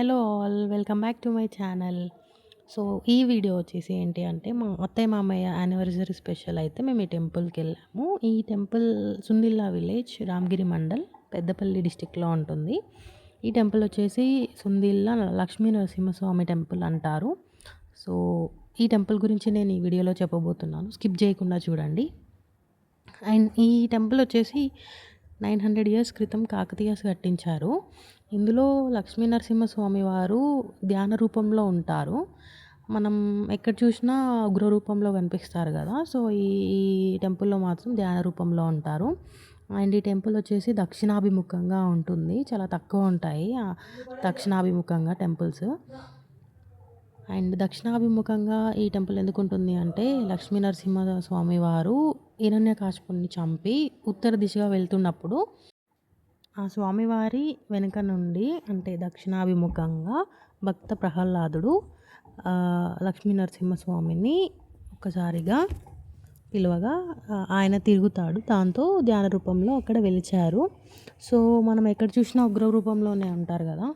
Hello all welcome back to my channel. So ఈ video వచ్చేసి ఏంటి అంటే మా అత్తయ్య మామయ్య యానివర్సరీ స్పెషల్ అయితే మేము ఈ టెంపుల్కి వెళ్ళాము. ఈ టెంపుల్ సుందిల్లా విలేజ్ రామగిరి మండల్ పెద్దపల్లి డిస్టిక్లో ఉంటుంది. ఈ టెంపుల్ వచ్చేసి సుందిల్లా లక్ష్మీ నరసింహస్వామి టెంపుల్ అంటారు. సో ఈ టెంపుల్ గురించి నేను ఈ వీడియోలో చెప్పబోతున్నాను. స్కిప్ చేయకుండా చూడండి. అండ్ ఈ టెంపుల్ వచ్చేసి నైన్ హండ్రెడ్ ఇయర్స్ క్రితం కాకతీయస్ కట్టించారు. ఇందులో లక్ష్మీ నరసింహస్వామి వారు ధ్యాన రూపంలో ఉంటారు. మనం ఎక్కడ చూసినా ఉగ్ర రూపంలో కనిపిస్తారు కదా. సో ఈ ఈ టెంపుల్లో మాత్రం ధ్యాన రూపంలో ఉంటారు. అండ్ ఈ టెంపుల్ వచ్చేసి దక్షిణాభిముఖంగా ఉంటుంది. చాలా తక్కువ ఉంటాయి. దక్షిణాభిముఖంగా టెంపుల్స్. అండ్ దక్షిణాభిముఖంగా ఈ టెంపుల్ ఎందుకు ఉంటుంది అంటే లక్ష్మీ నరసింహ స్వామి వారు హిరణ్యకాశపుని చంపి ఉత్తర దిశగా వెళ్తున్నప్పుడు ఆ స్వామివారి వెనుక నుండి అంటే దక్షిణాభిముఖంగా భక్త ప్రహ్లాదుడు లక్ష్మీ నరసింహస్వామిని ఒక్కసారిగా పిలువగా ఆయన తిరుగుతాడు. దాంతో ధ్యాన రూపంలో అక్కడ వెలిచారు. సో మనం ఎక్కడ చూసినా ఉగ్ర రూపంలోనే ఉంటారు కదా.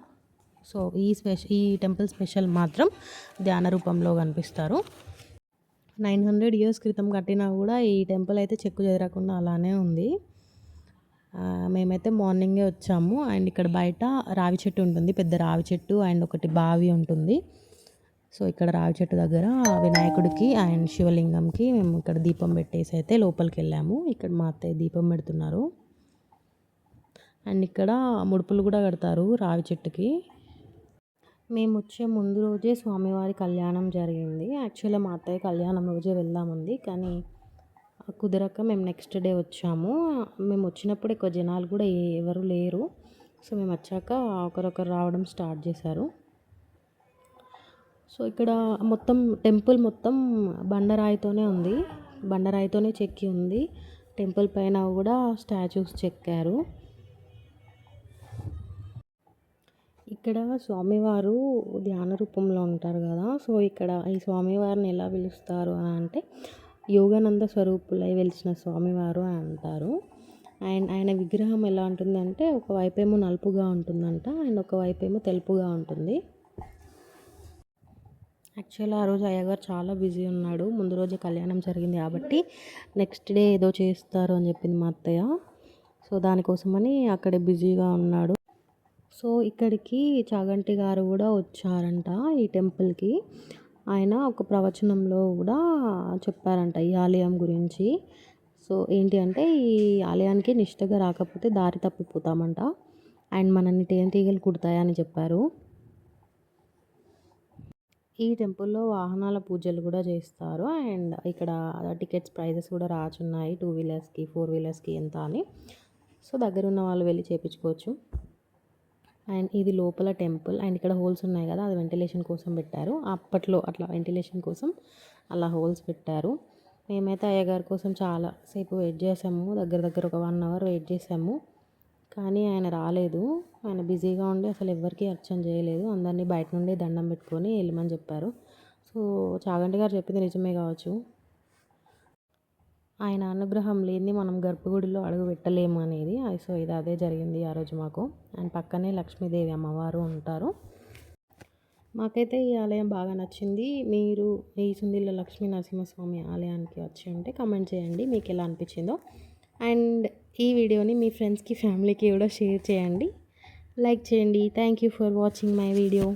సో ఈ స్పెషల్ ఈ టెంపుల్ స్పెషల్ మాత్రం ధ్యాన రూపంలో కనిపిస్తారు. నైన్ హండ్రెడ్ ఇయర్స్ క్రితం కట్టినా కూడా ఈ టెంపుల్ అయితే చెక్కు చెదరకుండా అలానే ఉంది. మేమైతే మార్నింగే వచ్చాము. అండ్ ఇక్కడ బయట రావి చెట్టు ఉంటుంది పెద్ద రావి చెట్టు అండ్ ఒకటి బావి ఉంటుంది. సో ఇక్కడ రావి చెట్టు దగ్గర వినాయకుడికి అండ్ శివలింగంకి మేము ఇక్కడ దీపం పెట్టేసి అయితే లోపలికి వెళ్ళాము. ఇక్కడ మా అత్తయ్య దీపం పెడుతున్నారు. అండ్ ఇక్కడ ముడుపులు కూడా కడతారు రావి చెట్టుకి. మేము వచ్చే ముందు రోజే స్వామివారి కళ్యాణం జరిగింది. యాక్చువల్గా మా అత్తయ్య కళ్యాణం రోజే వెళ్దామంది కానీ కుదరక మేము నెక్స్ట్ డే వచ్చాము. మేము వచ్చినప్పుడు ఎక్కువ జనాలు కూడా ఎవరు లేరు. సో మేము వచ్చాక ఒకరొకరు రావడం స్టార్ట్ చేశారు. సో ఇక్కడ మొత్తం టెంపుల్ మొత్తం బండరాయితోనే ఉంది. బండరాయితోనే చెక్కి ఉంది. టెంపుల్ పైన కూడా స్టాచ్యూస్ చెక్కారు. ఇక్కడ స్వామివారు ధ్యాన రూపంలో ఉంటారు కదా. సో ఇక్కడ ఈ స్వామివారిని ఎలా పిలుస్తారు అని అంటే యోగానంద స్వరూపులై వెలిసిన స్వామివారు అని అంటారు. ఆయన ఆయన విగ్రహం ఎలా ఉంటుందంటే ఒకవైపు ఏమో నలుపుగా ఉంటుందంట అండ్ ఒకవైపు ఏమో తెలుపుగా ఉంటుంది. యాక్చువల్గా ఆ రోజు అయ్యగారు చాలా బిజీ ఉన్నాడు. ముందు రోజు కళ్యాణం జరిగింది కాబట్టి నెక్స్ట్ డే ఏదో చేస్తారు అని చెప్పింది మా అత్తయ్య. సో దానికోసమని అక్కడే బిజీగా ఉన్నాడు. సో ఇక్కడికి చాగంటి గారు కూడా వచ్చారంట ఈ టెంపుల్కి. ఆయన ఒక ప్రవచనంలో కూడా చెప్పారంట ఈ ఆలయం గురించి. సో ఏంటి అంటే ఈ ఆలయానికి నిష్టగా రాకపోతే దారి తప్పిపోతామంట. అండ్ మనల్ని తేనెటీగలు కుడతాయని చెప్పారు. ఈ టెంపుల్లో వాహనాల పూజలు కూడా చేస్తారు. అండ్ ఇక్కడ టికెట్స్ ప్రైజెస్ కూడా రాచున్నాయి. టూ వీలర్స్కి ఫోర్ వీలర్స్కి ఎంత అని. సో దగ్గర ఉన్న వాళ్ళు వెళ్ళి చేపించుకోవచ్చు. అండ్ ఇది లోపల టెంపుల్ అండ్ ఇక్కడ హోల్స్ ఉన్నాయి కదా అది వెంటిలేషన్ కోసం పెట్టారు. అప్పట్లో అట్లా వెంటిలేషన్ కోసం అలా హోల్స్ పెట్టారు. మేమైతే అయ్యగారి కోసం చాలా సేపు వెయిట్ చేసాము. దగ్గర దగ్గర ఒక వన్ అవర్ వెయిట్ చేసాము. కానీ ఆయన రాలేదు. ఆయన బిజీగా ఉండి అసలు ఎవరికీ అర్చన చేయలేదు. అందరినీ బయట నుండి దండం పెట్టుకొని వెళ్ళమని చెప్పారు. సో చాగంటి గారు చెప్పింది నిజమే కావచ్చు. ఆయన అనుగ్రహం లేని మనం గర్భగుడిలో అడుగు పెట్టలేము అనేది సో ఇది అదే జరిగింది ఆ రోజు మాకు. అండ్ పక్కనే లక్ష్మీదేవి అమ్మవారు ఉంటారు. మాకైతే ఈ ఆలయం బాగా నచ్చింది. మీరు ఈ సుందిల్ల లక్ష్మీ నరసింహస్వామి ఆలయానికి వచ్చి ఉంటే కమెంట్ చేయండి. మీకు ఎలా అనిపించిందో. అండ్ ఈ వీడియోని మీ ఫ్రెండ్స్కి ఫ్యామిలీకి కూడా షేర్ చేయండి. లైక్ చేయండి. Thank you for watching my video